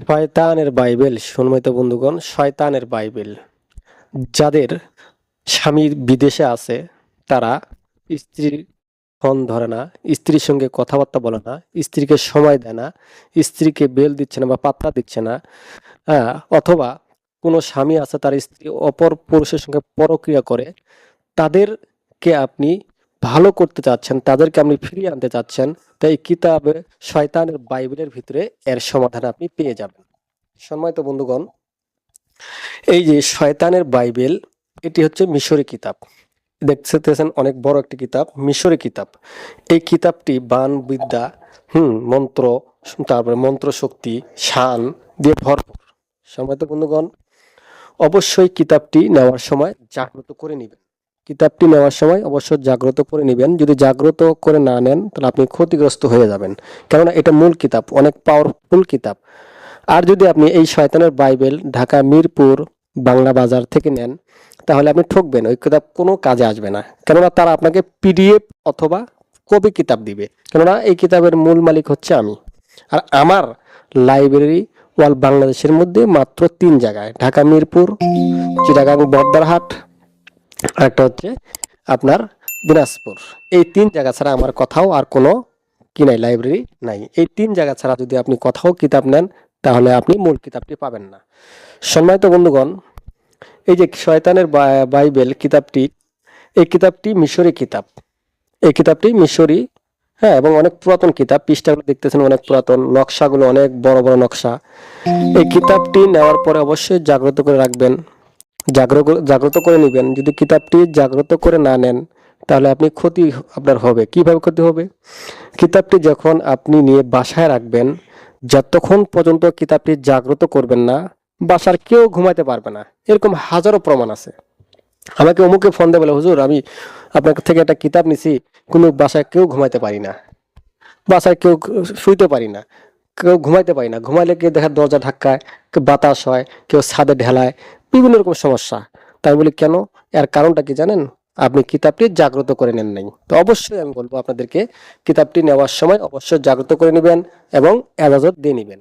শয়তানের বাইবেল শুনমিত বন্ধুগণ, শয়তানের বাইবেল। যাদের স্বামী বিদেশে আছে, তারা স্ত্রীর ফোন ধরে না, স্ত্রীর সঙ্গে কথাবার্তা বলে না, স্ত্রীকে সময় দেয় না, স্ত্রীকে বেল দিচ্ছে না বা পাত্তা দিচ্ছে না হ্যাঁ অথবা কোনো স্বামী আছে, তার স্ত্রী অপর পুরুষের সঙ্গে পরক্রিয়া করে, তাদেরকে আপনি ভালো করতে চাচ্ছেন, তাদেরকে আপনি ফিরিয়ে আনতে চাচ্ছেন, তাই কিতাবে শয়তানের বাইবেলের ভিতরে এর সমাধান আপনি পেয়ে যাবেন। সম্মানিত বন্ধুগণ, এই যে শয়তানের বাইবেল, এটি হচ্ছে মিশরি কিতাব। দেখতেছেন অনেক বড় একটি কিতাব, মিশরি কিতাব। এই কিতাবটি বান বিদ্যা হুম, মন্ত্র, তারপরে মন্ত্র শক্তি শান দিয়ে ভরপুর। সম্মানিত বন্ধুগণ, অবশ্যই কিতাবটি নেওয়ার সময় জাগ্রত করে নেবেন। কিতাবটি নেওয়ার সময় অবশ্যই জাগ্রত করে নেবেন। যদি জাগ্রত করে না নেন, তাহলে আপনি ক্ষতিগ্রস্ত হয়ে যাবেন। কেননা এটা মূল কিতাব, অনেক পাওয়ারফুল কিতাব। আর যদি আপনি এই শয়তানের বাইবেল ঢাকা, মিরপুর, বাংলা বাজার থেকে নেন, তাহলে আপনি ঠকবেন, ওই কিতাব কোনো কাজে আসবে না। কেননা তারা আপনাকে পিডিএফ অথবা কবি কিতাব দিবে। কেননা এই কিতাবের মূল মালিক হচ্ছে আমি। আর আমার লাইব্রেরি ওয়াল বাংলাদেশের মধ্যে মাত্র তিন জায়গায়, ঢাকা, মিরপুর, চিটাগাং, বর্দারহাট আরেকটা হচ্ছে আপনার দিনাজপুর। এই তিন জায়গা ছাড়া আমার কোথাও আর কোনো কি নাই লাইব্রেরি নাই। এই তিন জায়গা ছাড়া যদি আপনি কোথাও কিতাব নেন, তাহলে আপনি মূল কিতাবটি পাবেন না। সম্মানিত বন্ধুগণ, এই যে শয়তানের বাইবেল কিতাবটি, এই কিতাবটি মিশরি কিতাব। এই কিতাবটি মিশরি হ্যাঁ এবং অনেক পুরাতন কিতাব। পৃষ্ঠাগুলো দেখতেছেন, অনেক পুরাতন। নকশাগুলো অনেক বড় বড় নকশা। এই কিতাবটি নেওয়ার পরে অবশ্যই জাগ্রত করে রাখবেন। জাগ্রত জাগ্রত করে নেবেন। যদি কিতাবটি জাগ্রত করে না নেন, তাহলে আপনি ক্ষতি আপনার হবে। কীভাবে ক্ষতি হবে? কিতাবটি যখন আপনি নিয়ে বাসায় রাখবেন, যতক্ষণ পর্যন্ত কিতাবটি জাগ্রত করবেন না, বাসার কেউ ঘুমাতে পারবে না। এরকম হাজারো প্রমাণ আছে। আমাকে অমুকে ফোন দেবে বলে, হুজুর, আমি আপনার থেকে একটা কিতাব নিছি, কোনো বাসায় কেউ ঘুমাইতে পারি না। বাসায় কেউ শুইতে পারি না। কেউ ঘুমাইতে পারি না। ঘুমাইলে কেউ দেখা দরজা ধাক্কায়, কেউ বাতাস হয়, কেউ ছাদে ঢেলায় বিভিন্ন রকম সমস্যা। তাই বলি, কেন? এর কারণটা কি জানেন? আপনি কিতাবটি জাগ্রত করে নেন নাই। তো অবশ্যই আমি বলব আপনাদেরকে, কিতাবটি নেওয়ার সময় অবশ্যই জাগ্রত করে নেবেন এবং এজাজত দিয়ে নেবেন।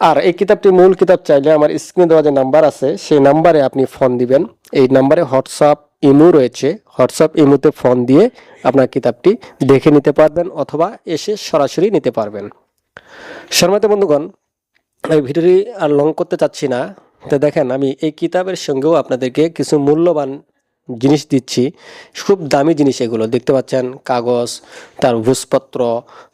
আর এই কিতাবটি মূল কিতাব চাইলে আমার স্ক্রিনে দেওয়া যে নাম্বার আছে, সেই নাম্বারে আপনি ফোন দিবেন। এই নাম্বারে হোয়াটসঅ্যাপ ইমো রয়েছে। হোয়াটসঅ্যাপ ইমোতে ফোন দিয়ে আপনার কিতাবটি দেখে নিতে পারবেন অথবা এসে সরাসরি নিতে পারবেন। শর্মাতে বন্ধুগণ এই ভিডিওটি আর লং করতে চাচ্ছি না। তো দেখেন, আমি এই কিতাবের সঙ্গেও আপনাদেরকে কিছু মূল্যবান জিনিস দিচ্ছি। খুব দামি জিনিস এগুলো। দেখতে পাচ্ছেন, কাগজ, তার ভূষপত্র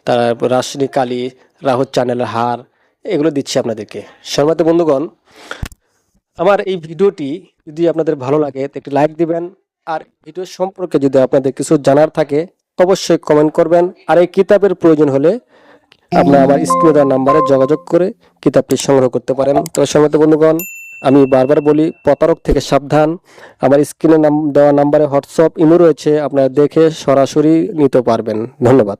তার রাসায়নিক কালি, রাহুল চ্যানেলের হার, এগুলো দিচ্ছি আপনাদেরকে। শর্মাতে বন্ধুগণ, আমার এই ভিডিওটি যদি আপনাদের ভালো লাগে, তো একটি লাইক দিবেন। আর ভিডিও সম্পর্কে যদি আপনাদের কিছু জানার থাকে, অবশ্যই কমেন্ট করবেন। আর এই কিতাবের প্রয়োজন হলে আপনারা আমার স্ক্রিনে নাম্বারে যোগাযোগ করে কিতাবটি সংগ্রহ করতে পারেন। তো সময় বন্ধুগণ আমি বারবার বলি, প্রতারক থেকে সাবধান। আমার স্ক্রিনে নাম, দেওয়া নাম্বারে হোয়াটসঅ্যাপ ইমো রয়েছে, আপনারা দেখে সরাসরি নিতে পারবেন। ধন্যবাদ।